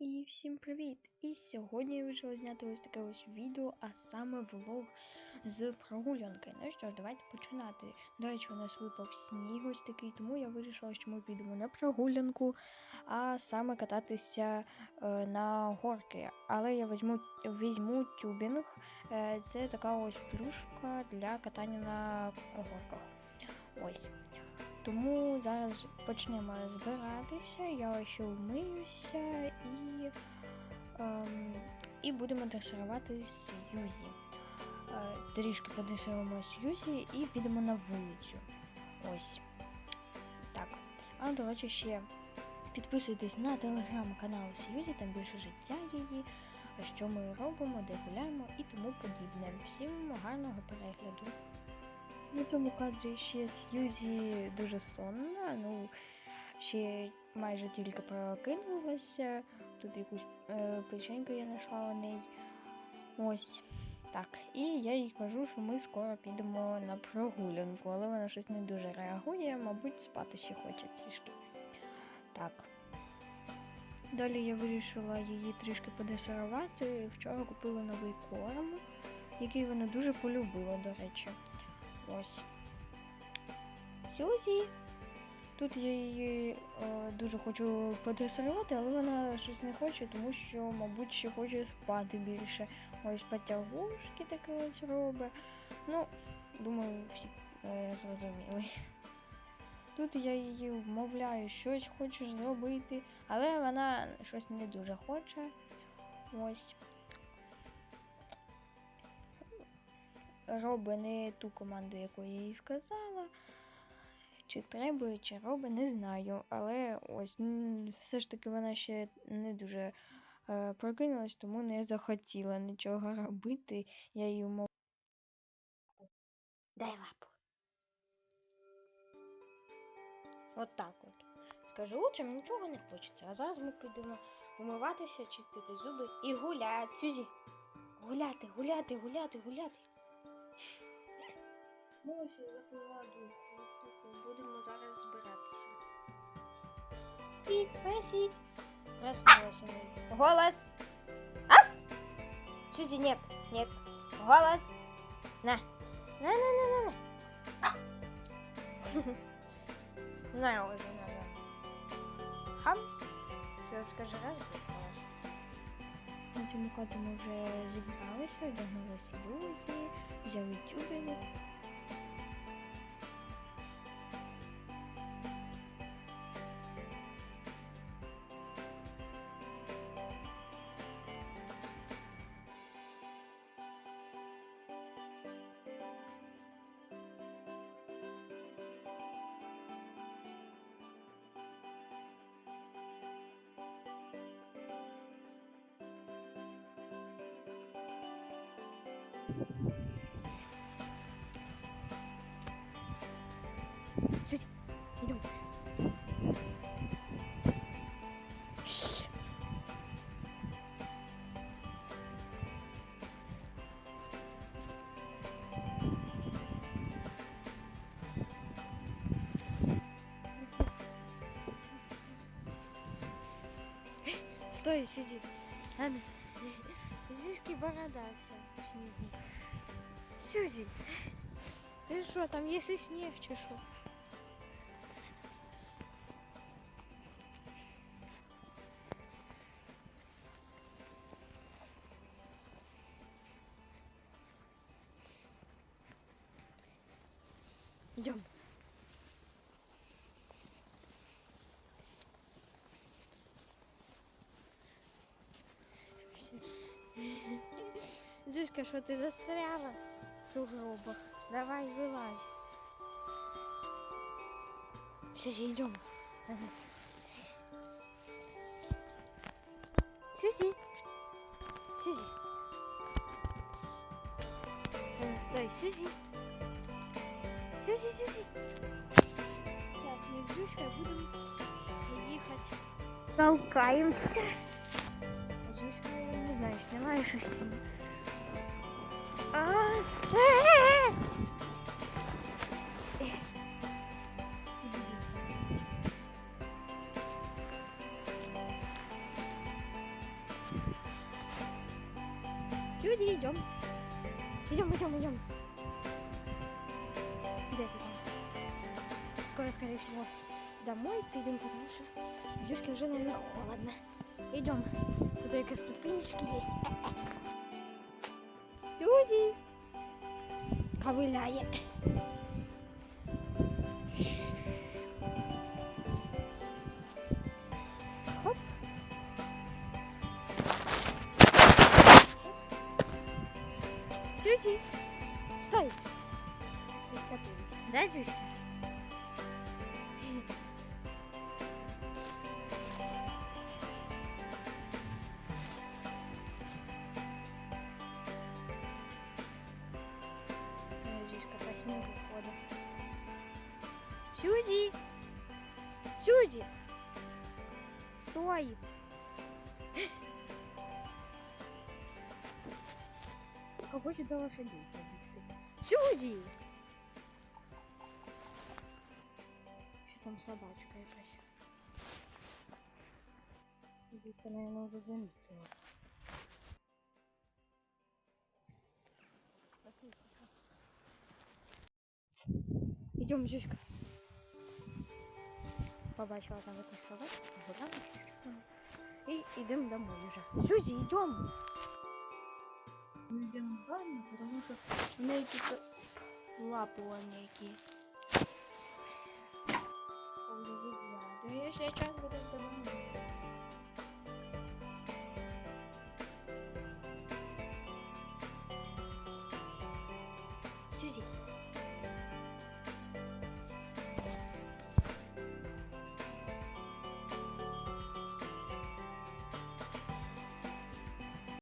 І всім привіт! І сьогодні я вирішила зняти ось таке ось відео, а саме влог з прогулянки. Ну що ж, давайте починати. До речі, у нас випав сніг ось такий, тому я вирішила, що ми підемо на прогулянку, а саме кататися е, на горки. Але я візьму, візьму тюбінг. Е, це така ось плюшка для катання на горках. Ось. Тому зараз почнемо збиратися, я ще вмиюся і, ем, і будемо дресирувати Сьюзі. Е, трішки подресируємо Сьюзі і підемо на вулицю. Ось. Так. А до речі, ще підписуйтесь на телеграм-канал Сьюзі, там більше життя її, що ми робимо, де гуляємо і тому подібне. Всім гарного перегляду. На цьому кадрі ще Сьюзі дуже сонна, ну ще майже тільки прокинулася. Тут якусь е, печеньку я знайшла у неї. Ось так. І я їй кажу, що ми скоро підемо на прогулянку, але вона щось не дуже реагує, мабуть, спати ще хоче трішки. Так. Далі я вирішила її трішки подесерувати. Вчора купила новий корм, який вона дуже полюбила, до речі. Ось. Сюзі. Тут я її е, дуже хочу подресирувати, але вона щось не хоче, тому що, мабуть, ще хоче спати більше. Ось потягушки таке ось робить. Ну, думаю, всі е, зрозуміли. Тут я її вмовляю, щось хочеш зробити, але вона щось не дуже хоче. Ось. Робить не ту команду, яку я їй сказала. Чи треба, чи робить, не знаю. Але ось все ж таки вона ще не дуже е, прокинулась, тому не захотіла нічого робити. Я її умов... Дай лапу. От так от. Скажу, утром нічого не хочеться. А зараз ми підемо умиватися, чистити зуби і гуляти. Сюзі. Гуляти, гуляти, гуляти, гуляти. Ну, ось я запила духу. Будемо зараз збиратися. Піть, песіть. Проснулась у неї. Голос! Аф! Сюзи, нет, нет. Голос! На. На, на, на, на, на. На, уже, на, на. Хам. Все, скажи раз. На цьому коду ми вже зібралися, одягнулися люди, взяли тюбінг. Суть, идем. Стой, сиди. Ладно. Здесь борода вся страшні дні. Сюзі, ти що, там є снег чи що? Йдемо. Зюська, що ти застряла в сугробах? Давай вилазь. Сюзи, идем. Сюзи. Сюзи. Э, Стой, Сюзи. Сюзи, Сюзи. Так, мы с Зюськой будем ехать. Толкаемся. Зюська, не знаю, снимаешь что Люди, идем. Идем, идем, идем. Ребят, идем. Скоро, скорее всего, домой придем, потому что Зюшке уже, наверное, холодно. Идем. Тут только ступенечки есть. Э, э. Сюзи! Ковыляет. Хоп. Сюзи! Стой! Дай, Зюська? не выходит. Сьюзи! Сьюзи! Стой! Какой тебе лошадей? Сьюзи! Сейчас там собачка якась. Вика, наверное, уже заметила. Идем, Зюська. Побачила там якусь собачку, погуляла идем домой уже. Сюзи, идем. Ну, йдемо правильно, тому що У меня какие-то лапы некие. Да я сейчас буду с тобой. Сюзи,